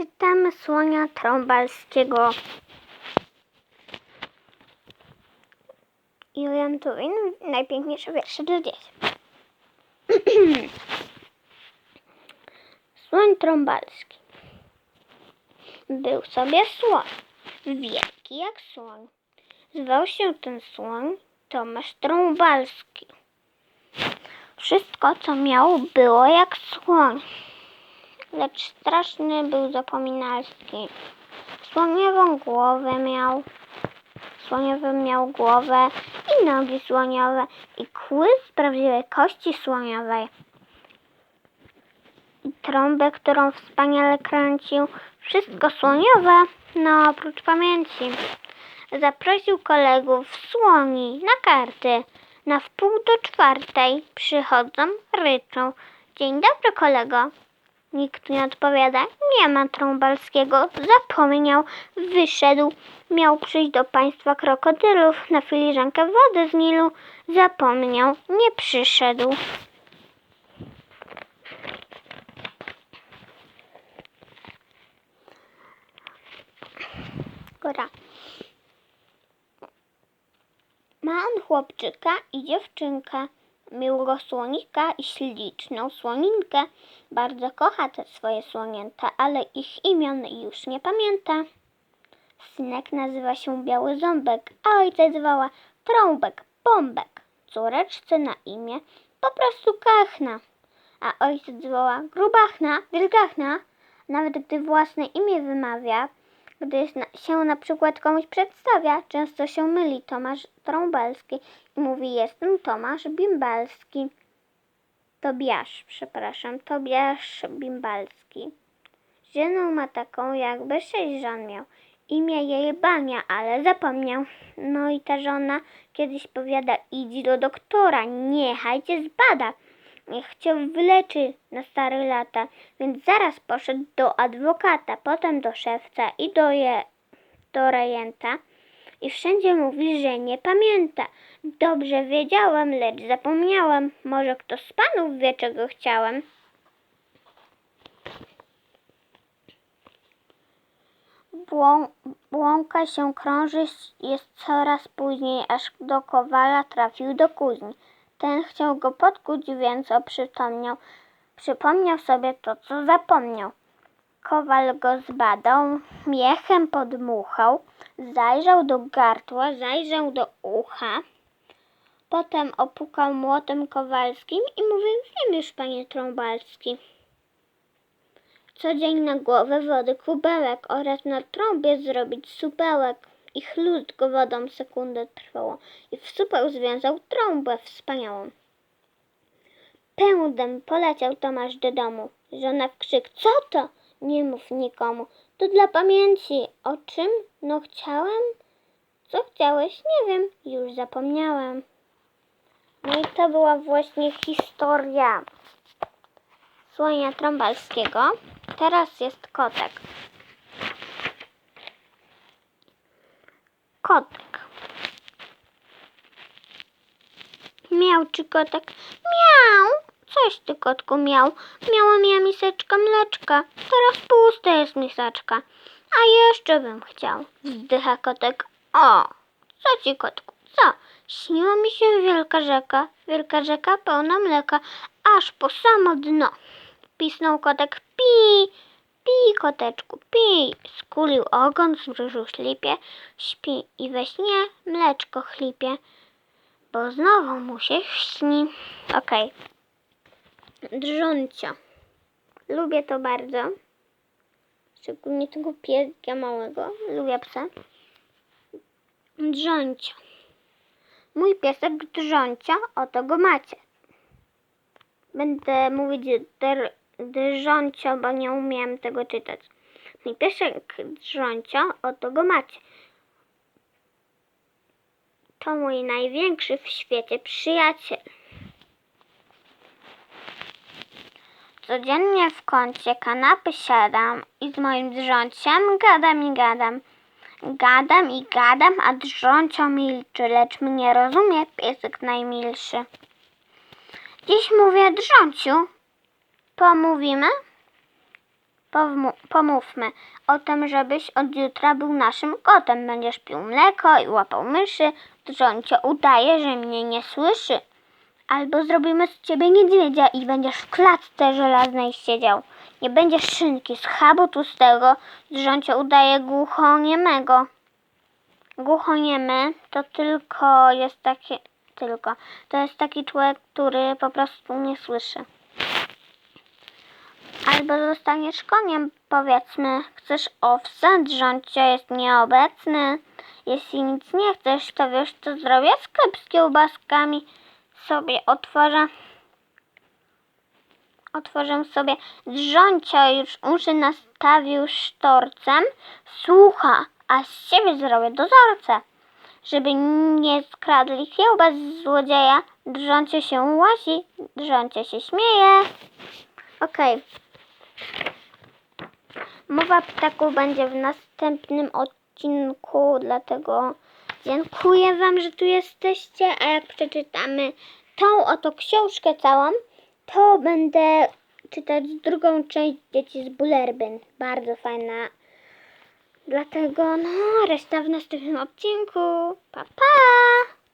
Czytamy słonia trąbalskiego. Julian Tuwin, najpiękniejsze wiersze dla dzieci. Słoń trąbalski. Był sobie słoń, wielki jak słoń. Zwał się ten słoń Tomasz Trąbalski. Wszystko, co miał, było jak słoń, lecz straszny był zapominalski. Słoniową głowę miał, słoniową miał głowę i nogi słoniowe i kły z prawdziwej kości słoniowej. I trąbę, którą wspaniale kręcił, wszystko słoniowe, no oprócz pamięci. Zaprosił kolegów słoni na karty. Na wpół do czwartej przychodzą, ryczą. Dzień dobry, kolego. Nikt nie odpowiada. Nie ma Trąbalskiego. Zapomniał. Wyszedł. Miał przyjść do państwa krokodylów na filiżankę wody z Nilu. Zapomniał. Nie przyszedł. Góra. Ma on chłopczyka i dziewczynkę, miłego słonika i śliczną słoninkę. Bardzo kocha te swoje słonięta, ale ich imion już nie pamięta. Synek nazywa się Biały Ząbek, a ojciec woła Trąbek, Bombek. Córeczce na imię po prostu Kachna, a ojciec woła Grubachna, Wielgachna. Nawet gdy własne imię wymawia, gdy się na przykład komuś przedstawia, często się myli Tomasz Trąbalski i mówi jestem Tomasz Bimbalski. Tobiasz, przepraszam, Tobiasz Bimbalski. Żonę ma taką, jakby sześć żon miał. Imię jej Bania, ale zapomniał. No i ta żona kiedyś powiada, idź do doktora, niechaj cię zbada. Niech cię wyleczy na stare lata. Więc zaraz poszedł do adwokata, potem do szewca i do, je, do rejenta. I wszędzie mówi, że nie pamięta. Dobrze wiedziałem, lecz zapomniałem. Może kto z panów wie, czego chciałem? Błą, błąka się krąży, jest coraz później, aż do kowala trafił do kuźni. Ten chciał go podkuć, więc oprzytomniał. Przypomniał sobie to, co zapomniał. Kowal go zbadał, miechem podmuchał, zajrzał do gardła, zajrzał do ucha. Potem opukał młotem kowalskim i mówił, wiem już, panie Trąbalski. Co dzień na głowę wody kubełek oraz na trąbie zrobić supełek. I chlust go wodą sekundę trwało. I w supeł związał trąbę wspaniałą. Pędem poleciał Tomasz do domu. Żona w krzyk, co to? Nie mów nikomu. To dla pamięci. O czym? No chciałem. Co chciałeś? Nie wiem. Już zapomniałem. No i to była właśnie historia słonia trąbalskiego. Teraz jest kotek. Kotek. Miał czy kotek? Miał. Coś ty kotku miał. Miałam ja miseczkę mleczka. Teraz pusta jest miseczka. A jeszcze bym chciał. Wzdycha kotek. O, co ci kotku? Co? Śniła mi się wielka rzeka. Wielka rzeka pełna mleka. Aż po samo dno. Pisnął kotek. Pi, pi, koteczku, pi. Skulił ogon, zmrużył ślipie. Śpi i we śnie mleczko chlipie. Bo znowu mu się śni. Okej. Drżącia. Lubię to bardzo. Szczególnie tego pieska małego. Lubię psa. Drżącia. Mój piesek drżącia, oto go macie. Będę mówić dr, drżącio, bo nie umiem tego czytać. Piesek drżącio, oto go macie. To mój największy w świecie przyjaciel. Codziennie w kącie kanapy siadam i z moim drżąciem gadam i gadam. Gadam i gadam, a drżącio milczy, lecz mnie rozumie piesek najmilszy. Dziś mówię drżąciu. Pomówimy? Pomówmy o tym, żebyś od jutra był naszym kotem. Będziesz pił mleko i łapał myszy. Drzącio udaje, że mnie nie słyszy. Albo zrobimy z ciebie niedźwiedzia i będziesz w klatce żelaznej siedział. Nie będziesz szynki z chabu tłustego. Drzącio udaje głuchoniemego. Głuchoniemy to tylko jest taki, tylko, to jest taki człowiek, który po prostu nie słyszy. Albo zostaniesz koniem, powiedzmy. Chcesz owsa, drzącio jest nieobecny. Jeśli nic nie chcesz, to wiesz co zrobię? Sklep z kiełbaskami sobie otworzę. Otworzę sobie drzącio, już uszy nastawił sztorcem. Słucha, a z siebie zrobię dozorcę. Żeby nie skradli kiełbas z złodzieja, drzącio się łazi, drzącio się śmieje. Okej. Mowa ptaków będzie w następnym odcinku, dlatego dziękuję Wam, że tu jesteście, a jak przeczytamy tą oto książkę całą, to będę czytać drugą część Dzieci z Bullerbyn. Bardzo fajna. Dlatego, no, reszta w następnym odcinku. Pa, pa!